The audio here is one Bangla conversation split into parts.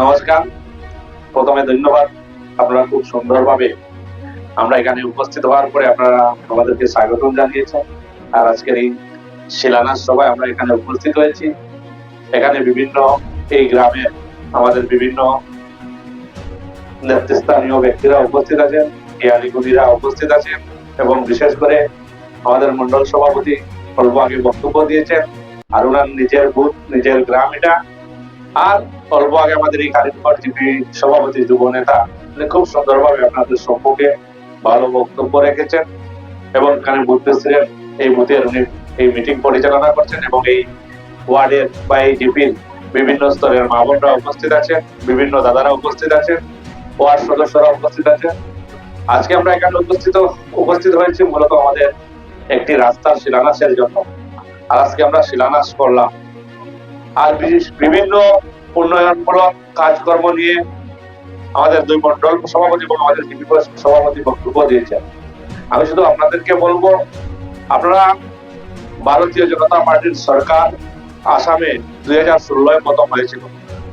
নমস্কার। প্রথমে ধন্যবাদ। আপনারা খুব সুন্দরভাবে আমরা এখানে উপস্থিত হওয়ার পরে আপনারা আমাদেরকে স্বাগতম জানিয়েছেন। আর আজকের এই শিলান্যাস সভায় আমরা এখানে উপস্থিত হয়েছি। এখানে বিভিন্ন এই গ্রামে আমাদের বিভিন্ন নেতৃস্থানীয় ব্যক্তিরা উপস্থিত আছেন জ্ঞানীগুলিরা উপস্থিত আছেন এবং বিশেষ করে আমাদের মন্ডল সভাপতি অল্প আগে বক্তব্য দিয়েছেন। আর ওনার নিজের বুথ, নিজের গ্রাম এটা। আর অল্প আগে আমাদের এই কালিম্পর জিপি সভাপতি যুব নেতা খুব সুন্দরভাবে আপনাদের সম্পর্কে ভালো বক্তব্য রেখেছেন এবং এখানে বুথ এই বুথের উনি এই মিটিং পরিচালনা করছেন এবং এই ওয়ার্ডের বা এই জিপির বিভিন্ন স্তরের মা বোনরা উপস্থিত আছেন, বিভিন্ন দাদারা উপস্থিত আছেন, ওয়ার্ড সদস্যরা উপস্থিত আছেন। আজকে আমরা এখানে উপস্থিত উপস্থিত হয়েছি মূলত আমাদের একটি রাস্তার শিলান্যাসের জন্য। আর আজকে আমরা শিলান্যাস করলাম। আর বিভিন্ন উন্নয়নমূলক কাজকর্ম নিয়ে আমাদের দুই মন্ডল সভাপতি এবং আমাদের সভাপতি বক্তব্য দিয়েছেন। আমি শুধু আপনাদেরকে বলব, আপনারা ভারতীয় জনতা পার্টির সরকার আসামে দুই হাজার ষোলোয় প্রথম হয়েছিল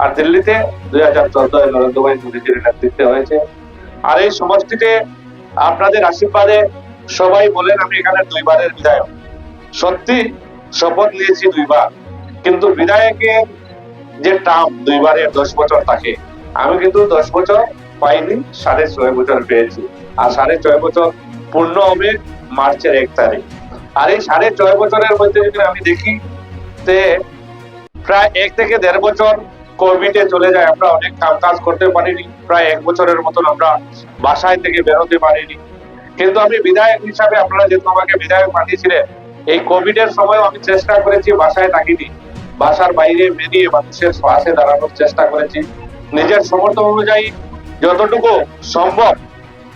আর দিল্লিতে দুই হাজার চোদ্দয় নরেন্দ্র ভাই মোদীজির নেতৃত্বে হয়েছে। আর এই সমষ্টিতে আপনাদের আশীর্বাদে সবাই বলেন আমি এখানে দুইবারের বিধায়ক। সত্যি শপথ নিয়েছি দুইবার। কিন্তু বিধায়কের যে টার্ম দুইবারের দশ বছর থাকে। আমি কিন্তু দশ বছর পাইনি, সাড়ে ছয় বছর পেয়েছি। আর সাড়ে ছয় বছর পূর্ণ হবে মার্চের এক তারিখ। আর এই সাড়ে ছয় বছরের মধ্যে যদি আমি দেখি, তে প্রায় এক থেকে দেড় বছর কোভিডে চলে যায়। আমরা অনেক কাম কাজ করতে পারিনি, প্রায় এক বছরের মতন আমরা বাসায় থেকে বেরোতে পারিনি। কিন্তু আমি বিধায়ক হিসাবে আপনারা যেহেতু আমাকে বিধায়ক পাঠিয়েছিলেন এই কোভিড এর সময় আমি চেষ্টা করেছি, বাসায় থাকিনি। বাসার বাইরে বেরিয়ে মানুষের পাশে দাঁড়ানোর চেষ্টা করেছি। নিজের সমর্থ অনুযায়ী যতটুকু সম্ভব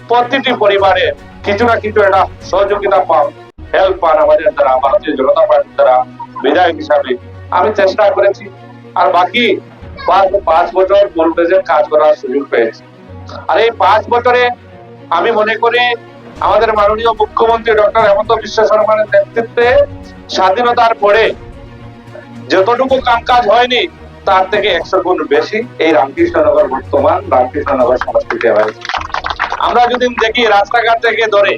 প্রতিটি পরিবারে কিছু না কিছু একটা সহযোগিতা পান হেল্প পান আমাদের দ্বারা, ভারতীয় জনতা পার্টির দ্বারা বিধায়ক হিসাবে আমি চেষ্টা করেছি। আর বাকি পাঁচ পাঁচ বছর ভোল্টেজের কাজ করার সুযোগ পেয়েছি। আর এই পাঁচ বছরে আমি মনে করি আমাদের মাননীয় মুখ্যমন্ত্রী ডক্টর হেমন্ত বিশ্ব শর্মার নেতৃত্বে স্বাধীনতার পরে যতটুকু কাম কাজ হয়নি, তার থেকে একশো গুণ বেশি এই রামকৃষ্ণনগর বর্তমান রামকৃষ্ণনগর সমষ্টিতে হয়েছে আমরা যদি দেখি রাস্তাঘাট থেকে ধরে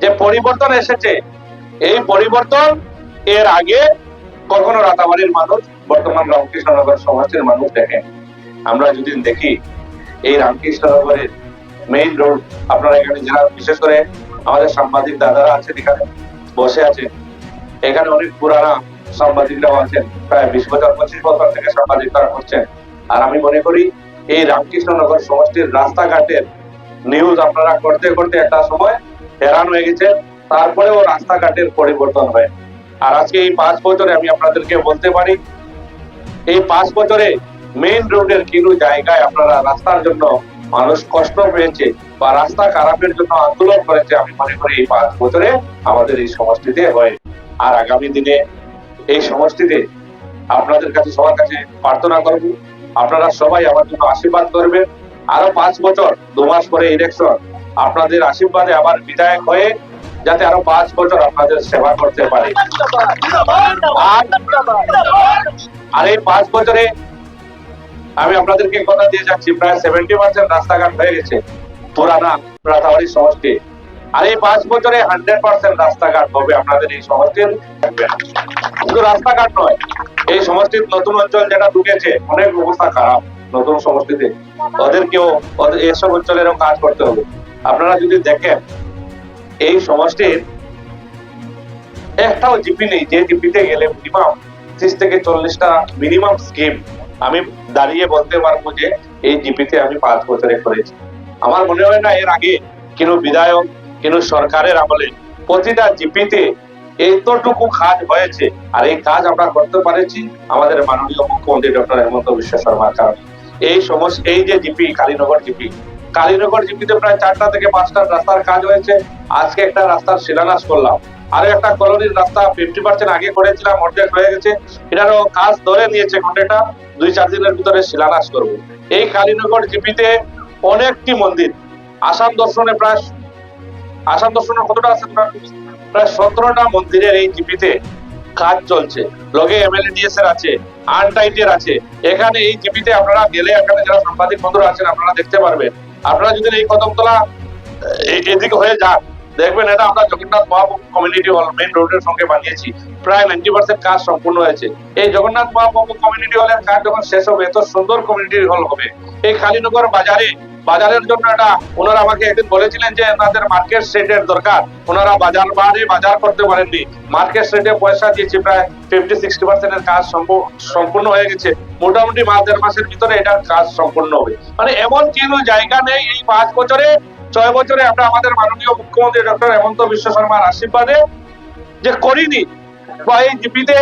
যে পরিবর্তন এসেছে, এই পরিবর্তন এর আগে কখনো রাতাবাড়ির মানুষ, বর্তমান রামকৃষ্ণনগর সমাজের মানুষ দেখেন। আমরা যদি দেখি এই রামকৃষ্ণনগরের মেইন রোড আপনারা এখানে যারা, বিশেষ করে আমাদের সাংবাদিক দাদারা আছেন এখানে, বসে আছেন। এখানে অনেক পুরানা সাংবাদিকরাও আছেন, প্রায় বিশ বছর, পঁচিশ বছর থেকে সাংবাদিকতা করছেন। আর আমি মনে করি, এই রামকৃষ্ণনগর সমষ্টির রাস্তাঘাটের নিউজ আপনারা করতে করতে একটা সময় হেরান হয়ে গেছে, তারপরেও রাস্তাঘাটের পরিবর্তন হয়। আর আজকে এই পাঁচ বছরে আমি আপনাদেরকে বলতে পারি, এই পাঁচ বছরে মেইন রোডের জায়গায় আপনারা রাস্তার জন্য মানুষ কষ্ট পেয়েছে বা রাস্তা খারাপের জন্য আন্দোলন করেছে, আমি মনে করি এই পাঁচ বছরে আমাদের এই সমষ্টিতে হয়। আর আগামী দিনে এই সমষ্টিতে আপনাদের কাছে, সবার কাছে প্রার্থনা করব। আপনারা সবাই আমার জন্য আশীর্বাদ করবেন। আরও পাঁচ বছর, দু মাস পরে ইলেকশন আপনাদের আশীর্বাদে আবার বিধায়ক হয়ে যাতে আরও পাঁচ বছর আপনাদের সেবা করতে পারে। আর এই পাঁচ বছরে আমি আপনাদেরকে কথা দিয়ে যাচ্ছি, প্রায় সেভেন্টি পার্সেন্ট রাস্তাঘাট হয়ে গেছে। পুরানা রাতাবাড়ি সমষ্টি। আর এই পাঁচ বছরে হান্ড্রেড পার্সেন্ট রাস্তাঘাট হবে আপনাদের এই সমষ্টির শুধু রাস্তাঘাট নয়, এই সমষ্টির নতুন অঞ্চল যেটা ঢুকেছে, অনেক অবস্থা খারাপ নতুন সমষ্টিতে। ওদেরকেও এসব অঞ্চলেরও কাজ করতে হবে। আপনারা যদি দেখেন, এই সমষ্টির একটাও জিপি নেই, যে জিপিতে গেলে মিনিমাম ত্রিশ থেকে চল্লিশটা মিনিমাম স্কিম আমি দাঁড়িয়ে বলতে পারব যে এই জিপিতে আমি পাঁচ বছরে করেছি। আমার মনে হয় না এর আগে কোনো বিধায়ক কোনো সরকারের আমলে প্রতিটা জিপিতে এতটুকু কাজ হয়েছে। আর এই কাজ আমরা করতে পারেছি আমাদের মাননীয় মুখ্যমন্ত্রী ডক্টর হেমন্ত বিশ্ব শর্মার কারণে। এই সমস্ত এই যে জিপি, কালীনগর জিপি, কালীনগর জিপিতে প্রায় চারটা থেকে পাঁচটা রাস্তার কাজ হয়েছে। আজকে একটা রাস্তার শিলান্যাস করলাম। আরও একটা কলোনির রাস্তা ফিফটি পার্সেন্ট আগে করেছিলাম, অর্ধেক হয়ে গেছে। এটারও কাজ ধরে নিয়েছে কন্ট্রাক্টর দুই, চার দিনের ভিতরে শিলান্যাস করব। এই কালীনগর জিপিতে অনেকটি মন্দির। আসাম দর্শনে প্রায় আসাম দর্শনে কতটা আছে? প্রায় সতেরোটা মন্দিরের এই জিপিতে কাজ চলছে। লগে এমএলএ ডিএস এর আছে আনটাইটের আছে। এখানে এই জিপিতে আপনারা গেলে এখানে যারা সাংবাদিক বন্ধুরা আছেন, আপনারা দেখতে পারবেন। আপনারা যদি এই কদমতলা এদিকে হয়ে যান, দেখবেন এটা আমরা Jagannath Mahaprabhu community hall main রোডের সঙ্গে বানিয়েছি। প্রায় নাইনটি পার্সেন্ট কাজ সম্পূর্ণ হয়েছে। এই জগন্নাথ মহাপ্রভু কমিউনিটি হলের কাজ যখন শেষ হবে, এত সুন্দর কমিউনিটি হল হবে। এই কালীনগর বাজারে বাজারের জন্য এটা ওনারা আমাকে একদিন বলেছিলেন যে ওনাদের মার্কেট সেটের দরকার। ওনারা বাজার বারে বাজার করতে পারেননি। মার্কেট সেটে পয়সা দিয়েছে, প্রায় ফিফটি সিক্সটি পার্সেন্টের কাজ সম্পূর্ণ হয়ে গেছে। মোটামুটি মাস, দেড় মাসের ভিতরে এটার কাজ সম্পূর্ণ হবে। মানে এমন কোনো জায়গা নেই এই পাঁচ বছরে? ছয় বছরে আমরা আমাদের মাননীয় মুখ্যমন্ত্রী ডক্টর হেমন্ত বিশ্ব শর্মার আশীর্বাদে যে করিনি বা এই জিপিতে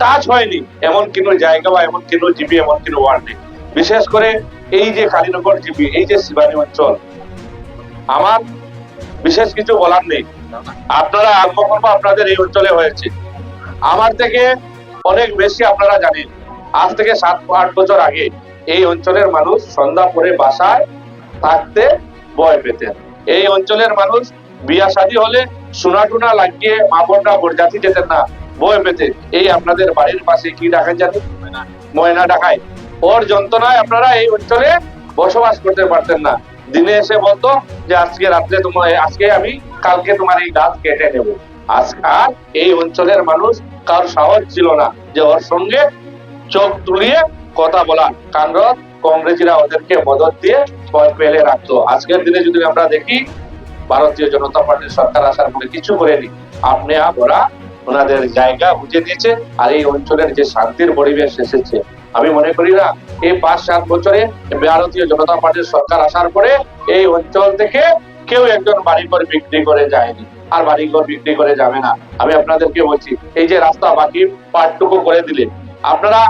টাচ হয়নি, এমন কোনো জায়গা বা এমন কোনো জিপি, এমন কোনো ওয়ার্ড নেই। বিশেষ করে এই যে কালীনগর জিপি, এই যে শিবানী অঞ্চল, আমার বিশেষ কিছু বলার নেই। আপনারা আত্মকর্ম আপনাদের এই অঞ্চলে হয়েছে। আমার থেকে অনেক বেশি আপনারা জানেন। আজ থেকে সাত, আট বছর আগে এই অঞ্চলের মানুষ সন্ধ্যা পরে বাসায় থাকতে ভয় পেতেন। এই অঞ্চলের মানুষ বিয়া শাদী হলে সোনা টুনা লাগিয়ে মা বোনরা বরজাতি যেতেন না বয় পেতেন। এই আপনাদের বাড়ির পাশে কি ডাকাই জানেন ময়না ডাকাই ওর যন্ত্রণায় আপনারা এই অঞ্চলে বসবাস করতে পারতেন না। দিনে এসে বলতো যে, আজকে রাত্রে তোমার আজকে আমি, কালকে তোমার এই গাছ কেটে নেব। আজ আর এই অঞ্চলের মানুষ কার সাহস ছিল না যে ওর সঙ্গে চোখ তুলিয়ে কথা বলা। কারণ কংগ্রেসীরা ওদেরকে মদত দিয়ে পথ পেলে রাখতো। আজকের দিনে যদি আমরা দেখি, ভারতীয় জনতা পার্টির সরকার আসার পরে কিছু করেনি। আপনি ওরা ওনাদের জায়গা বুঝে দিয়েছে আর এই অঞ্চলের যে শান্তির পরিবেশ এসেছে। আমি মনে করি না, এই পাঁচ সাত বছরে ভারতীয় জনতা পার্টির সরকার আসার পরে এই অঞ্চল থেকে কেউ একজন বাড়িঘর বিক্রি করে যায়নি। আর বাড়িঘর বিক্রি করে যাবে না। আমি আপনাদেরকে বলছি, এই যে রাস্তা বাকি পার্টটুকু করে দিলে, আপনারা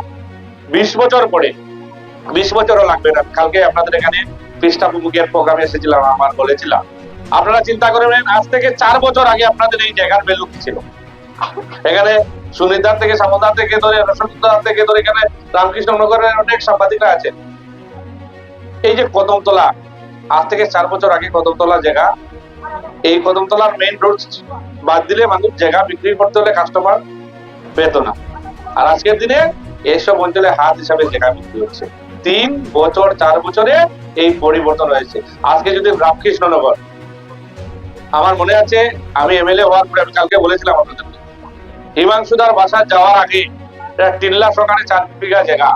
বিশ বছর পরে, বিশ বছরও লাগবে না। কালকে আপনাদের এখানে পৃষ্ঠা প্রমুখের প্রোগ্রামে এসেছিলাম, আমার বলেছিলাম আপনারা চিন্তা করবেন, আজ থেকে চার বছর আগে আপনাদের এই জায়গার ভ্যালু কি ছিল? এখানে সুনিদার থেকে সামদার থেকে, ধরে রসুনদার থেকে, ধরে এখানে রামকৃষ্ণনগরের অনেক সাংবাদিকরা আছেন এই যে কদমতলা, আজ থেকে চার বছর আগে কদমতলা জায়গা, এই কদমতলার মেইন রোড বাদ দিলে মানুষ জায়গা বিক্রি করতে হলে কাস্টমার পেত না। আর আজকের দিনে এইসব অঞ্চলে হাত হিসাবে জায়গা বিক্রি হচ্ছে। তিন বছর, চার বছরে এই পরিবর্তন হয়েছে। আজকে যদি রামকৃষ্ণনগর, আমার মনে আছে, আমি এমএলএ হওয়ার পরে আমি কালকে বলেছিলাম আপনাদের হিমাংশুদার বাসা যাওয়ার আগে একটা টিল্লা সরকারে চার বিঘা জায়গা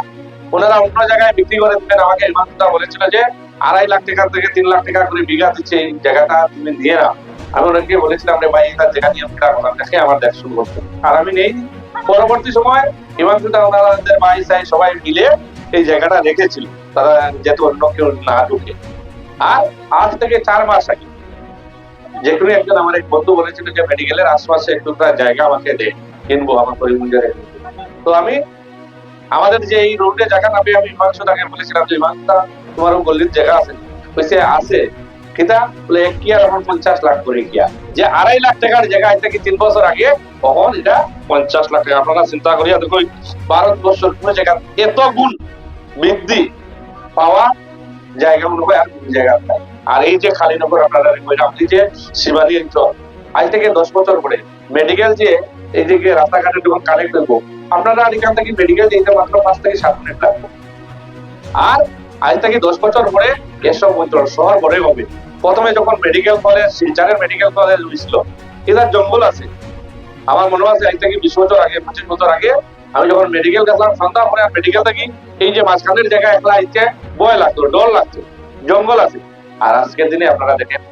ওনারা অন্য জায়গায় বিক্রি করে দিলেন। আমাকে হিমাংশুদা বলেছিল যে, আড়াই লাখ টাকা থেকে তিন লাখ টাকা করে বিঘা দিচ্ছে এই জায়গাটা, তুমি নিয়ে নাও। আমি ওনাকে বলেছিলাম রে ভাই তার জায়গা নিয়ে কথা দেখে আমার দেখ, শুরু করতে। আর আমি নেই। পরবর্তী সময় হিমাংশুদা, ওনাদের ভাই, সাই সবাই মিলে এই জায়গাটা রেখেছিল। তারা যাতে অন্য কেউ না ঢুকে। আর আজ থেকে চার মাস আগে যে কোনো একজন আমার এক বন্ধু বলেছিল যে মেডিকেলের আশপাশে একটু জায়গা আমাকে দে, কিনবো আমার পরিমঞ্জরে তো আমি আমাদের যে এই রোডে জায়গা নামে আমি হিমাংশু তাকে বলেছিলাম যে হিমাংশুদা তোমারও গল্লির জায়গা আছে। বলছে আছে কিতা বলে, এক কিয়ার এখন পঞ্চাশ লাখ করে কিয়া। যে আড়াই লাখ টাকার জায়গা আজ থেকে তিন বছর আগে তখন এটা পঞ্চাশ লাখ টাকা, আপনারা চিন্তা করিয়া দেখো ভারতবর্ষের কোন জায়গা এত গুণ বৃদ্ধি পাওয়া জায়গা মনে হয় আর জায়গা নাই। আর এই যে খালিনগর আপনারা আপনি যে শিবানী অঞ্চল আজ থেকে দশ বছর পরে মেডিকেল যে এইদিকে রাস্তাঘাটে যখন কানেক্ট করব আপনারা আর এখান থেকে মেডিকেল যেতে মাত্র পাঁচ থেকে সাত মিনিট লাগবে। আর আজ থেকে দশ বছর পরে এসব অঞ্চল শহর বড় হবে। প্রথমে যখন মেডিকেল কলেজ শিলচারের মেডিকেল কলেজ হয়েছিল এটার জঙ্গল আছে। আমার মনে আছে আজ থেকে বিশ বছর আগে, পঁচিশ বছর আগে, আমি যখন মেডিকেল গেছিলাম, সন্ধ্যা পরে মেডিকেল থাকি এই যে মাঝখানের জায়গায় একলা আইতে ভয় লাগতো, ডর লাগতো। জঙ্গল আছে। আর আজকের দিনে আপনারা দেখেন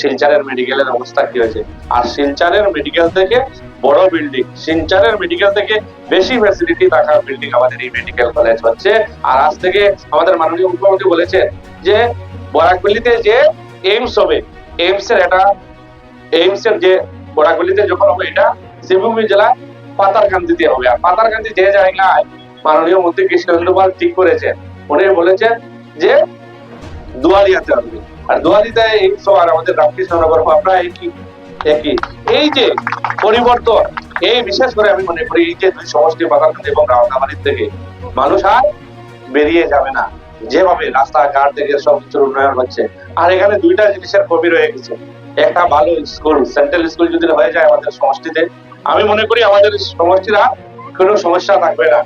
শিলচরের মেডিকেলের অবস্থা কি হয়েছে? আর শিলচরের মেডিকেল থেকে বড় বিল্ডিং শিলচরের মেডিকেল থেকে বেশি ফ্যাসিলিটি থাকা বিল্ডিং আমাদের এই মেডিকেল কলেজ হচ্ছে। আর আজ থেকে আমাদের মাননীয় মুখ্যমন্ত্রী বলেছে যে, বরাকবলিতে যে এইমস হবে এইমস এর এটা এইমস এর যে বরাকবলিতে যখন হবে, এটা শিবভূমি জেলায় পাতারকান্দিতে হবে। আর পাতারকান্দি যে জায়গায় মাননীয় মন্ত্রী কৃষ্ণেন্দ্র পাল ঠিক করেছেন, উনি বলেছেন যে দুয়ালিয়াতে হবে। আর দুয়ালিতে এই আর আমাদের রামকৃষ্ণনগর আমরা একই একই। এই যে পরিবর্তন, এই বিশেষ করে আমি মনে করি এই যে দুই সমষ্টি বাগানকান্দি এবং রাওতাবাড়ির থেকে, মানুষ আর বেরিয়ে যাবে না। যেভাবে রাস্তাঘাট থেকে সব কিছুর উন্নয়ন হচ্ছে, আর এখানে দুইটা জিনিসের কমি রয়ে গেছে। একটা ভালো স্কুল, সেন্ট্রাল স্কুল যদি হয়ে যায় আমাদের সমষ্টিতে, আমি মনে করি আমাদের সমষ্টিরা কোনো সমস্যা থাকবে না।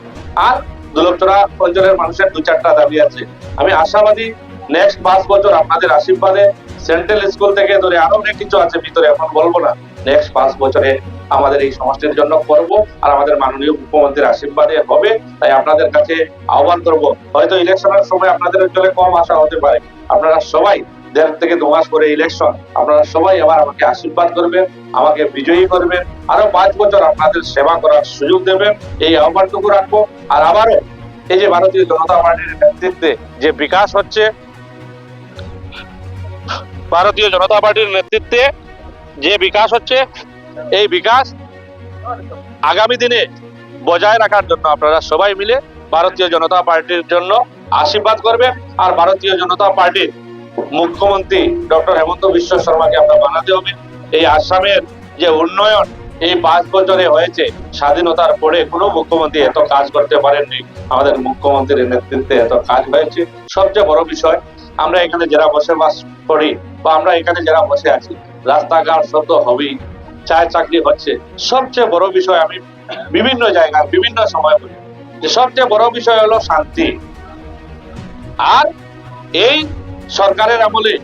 আর দুলকতরা অঞ্চলের মানুষের দু চারটা দাবি আছে। আমি আশাবাদী নেক্সট পাঁচ বছর আপনাদের আশীর্বাদে সেন্ট্রাল স্কুল থেকে ধরে আরও অনেক কিছু আছে, ভিতরে এখন বলব না। নেক্সট পাঁচ বছরে আমাদের এই সমষ্টির জন্য করব আর আমাদের মাননীয় মুখ্যমন্ত্রীর আশীর্বাদে হবে। তাই আপনাদের কাছে আহ্বান করব। হয়তো ইলেকশনের সময় আপনাদের অঞ্চলে কম আশা হতে পারে। আপনারা সবাই দেড় থেকে দু মাস পরে ইলেকশন আপনারা সবাই আবার আমাকে আশীর্বাদ করবেন, আমাকে বিজয়ী করবেন, আরও পাঁচ বছর আপনাদের সেবা করার সুযোগ দেবেন। এই আহ্বানটুকু রাখব। আর আবারও এই যে ভারতীয় জনতা পার্টির নেতৃত্বে যে বিকাশ হচ্ছে ভারতীয় জনতা পার্টির নেতৃত্বে যে বিকাশ হচ্ছে, এই বিকাশ আগামী দিনে বজায় রাখার জন্য আপনারা সবাই মিলে ভারতীয় জনতা পার্টির জন্য আশীর্বাদ করবেন। আর ভারতীয় জনতা পার্টির মুখ্যমন্ত্রী ডক্টর হেমন্ত বিশ্ব শর্মাকে আমরা বানাতে হবে। এই আসামের যে উন্নয়ন এই পাঁচ বছরে হয়েছে, স্বাধীনতার পরে কোনো মুখ্যমন্ত্রী এত কাজ করতে পারেননি। আমাদের মুখ্যমন্ত্রীর নেতৃত্বে এত কাজ হয়েছে। সবচেয়ে বড় বিষয়, আমরা এখানে যারা বসবাস করি বা আমরা এখানে যারা বসে আছি, রাস্তাঘাট সব তো হবেই, চায় চাকরি হচ্ছে। সবচেয়ে বড় বিষয় আমি বিভিন্ন জায়গায়, বিভিন্ন সময় বলি, যে সবচেয়ে বড় বিষয় হলো শান্তি। আর এই সরকারের আমলে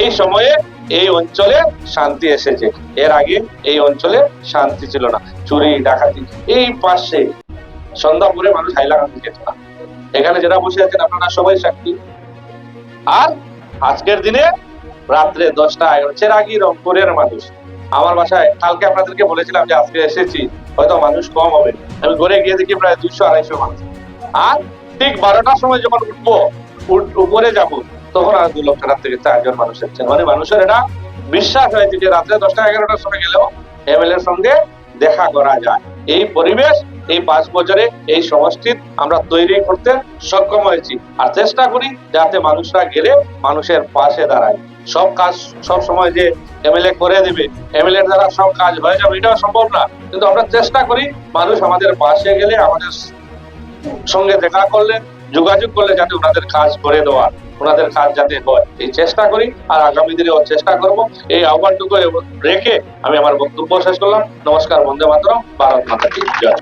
এই সময়ে এই অঞ্চলে শান্তি এসেছে। এর আগে এই অঞ্চলে শান্তি ছিল না। চুরি, ডাকাতি, এই পাশে সন্ধ্যাপুরে মানুষ হাইলাকান্দি যেত না। এখানে যারা বসে আছেন, আপনারা সবাই সাক্ষী। আর আজকের দিনে রাত্রে দশটা এগারোটার আগে রংপুরের মানুষ। আমার বাসায় কালকে আপনাদেরকে বলেছিলাম যে আজকে এসেছি, হয়তো মানুষ কম হবে। আমি ঘরে গিয়ে দেখি প্রায় দুইশো, আড়াইশো মানুষ। আর ঠিক বারোটার সময় যখন উঠবো, উঠ- উপরে যাব তখন আর দু লক্ষ রাত থেকে চারজন মানুষ এসছেন মানে মানুষের এটা বিশ্বাস হয়েছে যে রাত্রে দশটা এগারোটার সময় গেলেও এমএলএ এর সঙ্গে দেখা করা যায়। এই পরিবেশ, এই পাঁচ বছরে এই সমষ্টির আমরা তৈরি করতে সক্ষম হয়েছি। আর চেষ্টা করি যাতে মানুষরা গেলে মানুষের পাশে দাঁড়ায়। সব কাজ সব সময় যে এমএলএ করে দেবে এমএলএ দ্বারা সব কাজ হয়ে যাবে, এটাও সম্ভব না। কিন্তু আমরা চেষ্টা করি মানুষ আমাদের পাশে গেলে আমাদের সঙ্গে দেখা করলে যোগাযোগ করলে যাতে ওনাদের কাজ করে দেওয়া ওনাদের কাজ যাতে হয়। এই চেষ্টা করি আর আগামী দিনেও চেষ্টা করব। এই আহ্বানটুকু রেখে আমি আমার বক্তব্য শেষ করলাম। নমস্কার, বন্দে মাতরম, ভারত মাতা কি জয়।